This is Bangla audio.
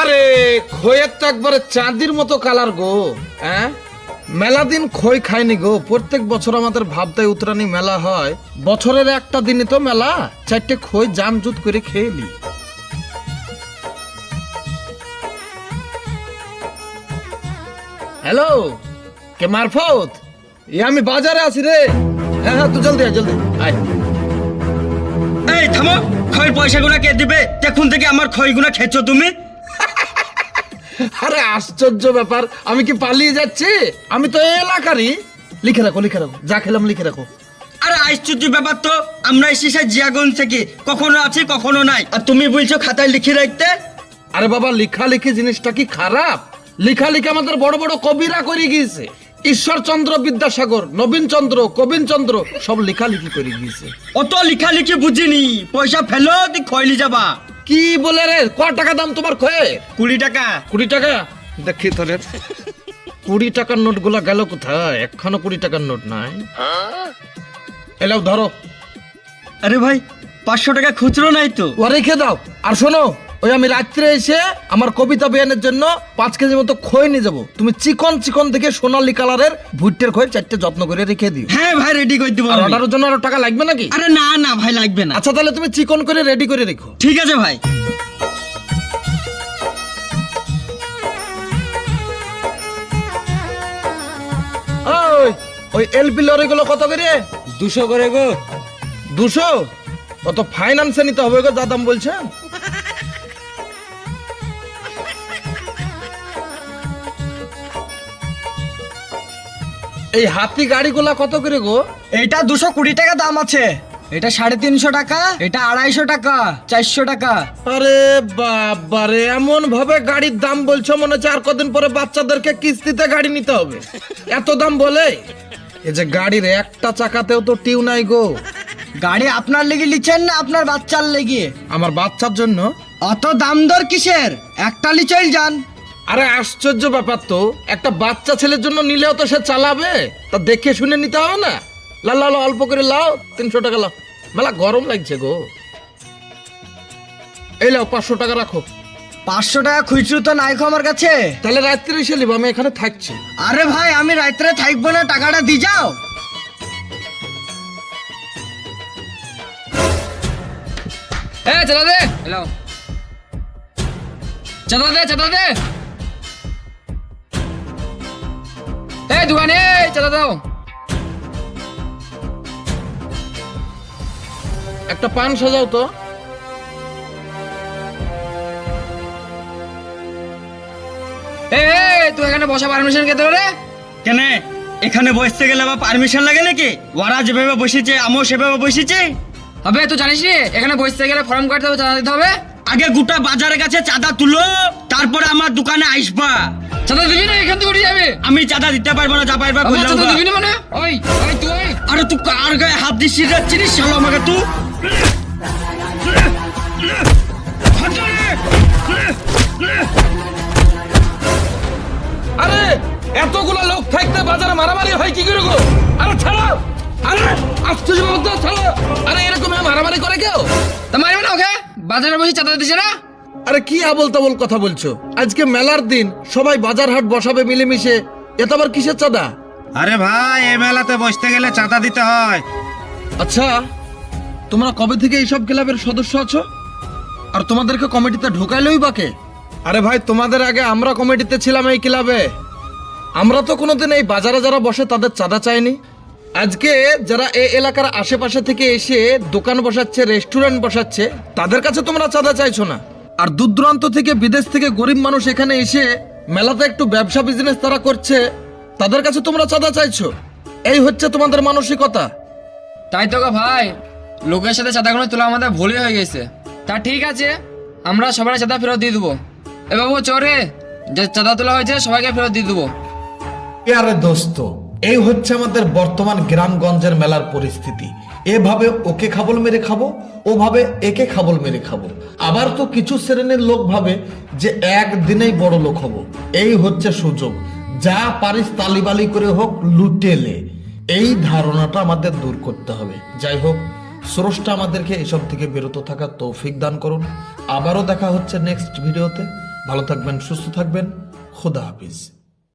আরে, খইয়ের তো একবারে চাঁদির মতো কালার গো হ্যাঁ মেলা দিন খই খাইনি গো, প্রত্যেক বছর আমাদের ভাবতায় উত্তরানি মেলা হয়, বছরের একটা দিনই তো মেলা, চারটে খই জামজুত করে খেয়ে নি। হ্যালো, কে মারফত? এ আমি বাজারে আছি রে। হ্যাঁ হ্যাঁ তুই জলদি আয় জলদি। আয়। এই, থামো খয়ের পয়সাগুলো কে দিবে? দেখুন থেকে আমার খইগুলো খেছো তুমি। আরে আশ্চর্য ব্যাপার আমি কি পালিয়ে যাচ্ছি? আমি তো এলাকারই। লিখে রাখো লিখে রাখো যা খেলাম লিখে রাখো। আরে আশ্চর্য ব্যাপার তো আমরা এসেছি জিয়াগঞ্জ থেকে কখনো আছে কখনো নাই। আর তুমি বলছো খাতায় লিখে রাখতে? আরে বাবা লেখালেখি জিনিসটা কি খারাপ? লেখালেখি আমাদের বড় বড় কবিরা করে গিয়েছে। ঈশ্বরচন্দ্র বিদ্যাসাগর নবীন চন্দ্র কবিন চন্দ্র সব লেখালেখি করে গিয়েছে। অত লিখালিখি বুঝিনি। পয়সা ফেলো তুই খয়লি যাবা। কি বলে রে? ক টাকা দাম তোমার খয়ে? কুড়ি টাকা। কুড়ি টাকা? দেখি তোরে। কুড়ি টাকার নোটগুলা গেল কোথায়? এখনও কুড়ি টাকার নোট নাই। এলাও ধরো। আরে ভাই পাঁচশো টাকা খুচরো নাই তো। ও রেখে দাও। আর শোনো ওই আমি রাত্রে এসে আমার কবিতা বেয়ানের জন্য পাঁচ কেজি মতো খই নিয়ে যাব। তুমি চিকন চিকন থেকে সোনালি কালারের ভুট্টের খই চারটে যত্ন করে রেখে দিও। হ্যাঁ ভাই রেডি করে দেবো আর। অর্ডারের জন্য আরও টাকা লাগবে নাকি? আরে না না ভাই লাগবে না। আচ্ছা তাহলে তুমি চিকন করে রেডি করে রেখো। ঠিক আছে ভাই। ওই ওই এলপি লরি গুলো কত করে? দুশো করে গো। দুশো? কত ফাইন্যান্সে নিতে হবে গো যা দাম বলছেন। এই হাতি গাড়িগুলা কত করে গো? এটা দুশো কুড়ি টাকা দাম আছে। এটা সাড়ে তিনশো টাকা এটা আড়াইশো টাকা চারশো টাকা। আরে বাবারে এমন ভাবে গাড়ির দাম বলছো মনে হচ্ছে আর কদিন পরে বাচ্চাদেরকে কিস্তিতে গাড়ি নিতে হবে। এত দাম বলে? এই যে গাড়ির একটা চাকাতেও তো টিউ নাই গো। গাড়ি আপনার লেগে লিছেন না আপনার বাচ্চার লেগে? আমার বাচ্চার জন্য? অত দাম দর কিসের? একটা লিচল যান। আরে আশ্চর্য ব্যাপার তো একটা বাচ্চা ছেলের জন্য নিলেও তো সে চালাবে? তা দেখে শুনে নিতে হবে না? লাল লাল অল্প করে লাও তিনশো টাকা লাও। মেলা গরম লাগছে গো। এই লাও পাঁচশো টাকা রাখো। পাঁচশো টাকা খুচরো তো নাই আমার কাছে। তাহলে রাত্রে এসে নিবো আমি এখানে থাকছি। আরে ভাই আমি রাত্রে থাকব না টাকাটা দি যাও। এ চাঁদা দে। চাঁদা দে চাঁদা দে। এ দোকানে চাঁদা দাও। একটা পান সাজাও তো। এ এ, তুই এখানে বসা পারমিশন কে দিল রে? কেন? এখানে বসতে গেলে আবার পারমিশন লাগে নাকি? ওরা যেভাবে বসেছে আমিও সেভাবে বসেছি। হবে তুই জানিস এখানে বসতে গেলে ফর্ম কাটতে হবে চাঁদা দিতে হবে। আগে গোটা বাজারের কাছে চাঁদা তুলো। তারপরে আমার দোকানে আসবা। চাঁদা দিবি না এখান থেকে উঠে যাবে? আমি চাঁদা দিতে পারব না যা পারবা আমার চাঁদা দিবি না মানে? ওই ওই তুই। আরে তুই কার গায়ে হাত দিচ্ছিস রে? চিনিস শালো আমাকে তুই? আরে এতগুলো লোক থাকতে বাজারে মারামারি হয় কি করে গো? আরে ছাড়ো! আরে আশ্চর্য ছাড়ো! আরে এরকম মারামারি করে কেউ? তা মারবে না ওকে? বাজারে বসে চাঁদা দিছে না? আরে কি আবল তাবল কথা বলছো? আজকে মেলার দিন সবাই বাজার হাট বসাবে মিলেমিশে। এত আবার কিসের চাঁদা? আরে ভাই এই মেলাতে বসতে গেলে চাঁদা দিতে হয়। আচ্ছা তোমরা কবে থেকে এইসব ক্লাবের সদস্য আছো? আর তোমাদেরকে কমিটিতে ঢোকাইলই বাকে আরে ভাই তোমাদের আগে আমরা কমিটিতে ছিলাম এই ক্লাবে। আমরা তো কোনোদিন এই বাজারে যারা বসে তাদের চাঁদা চাইনি। আজকে যারা এই এলাকার আশেপাশে থেকে এসে দোকান বসাচ্ছে রেস্টুরেন্ট বসাচ্ছে তাদের কাছে তোমরা চাঁদা চাইছো না? আর দূর দূরান্ত থেকে বিদেশ থেকে গরিব মানুষ এখানে এসে মেলাতে একটু ব্যবসা বিজনেস তারা করছে তাদের কাছে তোমরা চাঁদা চাইছো। এই হচ্ছে তোমাদের মানসিকতা। তাই তো গো ভাই লোকের সাথে চাঁদা চাঁদাগুলো তোলা আমাদের ভুলই হয়ে গেছে। তা ঠিক আছে আমরা সবাই চাঁদা ফেরত দিয়ে দেবো। এ বাবু চোরে যে চাঁদা তোলা হয়েছে সবাইকে ফেরত দিয়ে দেবো। আরে দোস্ত এই হচ্ছে আমাদের বর্তমান গ্রামগঞ্জের মেলার পরিস্থিতি। এভাবে ওকে খাবল মেরে খাব, ওভাবে একে খাবল মেরে খাব। আবার তো কিছু শ্রেণির লোক ভাবে যে একদিনেই বড় লোক হব। এই হচ্ছে সুযোগ। যা পারিস তালিবালি করে হোক লুটেলে এই ধারণাটা আমাদের দূর করতে হবে। যাই হোক, স্রষ্টা আমাদেরকে এসব থেকে বিরত থাকার তৌফিক দান করুন। আবারও দেখা হচ্ছে নেক্সট ভিডিওতে ভালো থাকবেন, সুস্থ থাকবেন। খোদা হাফিজ।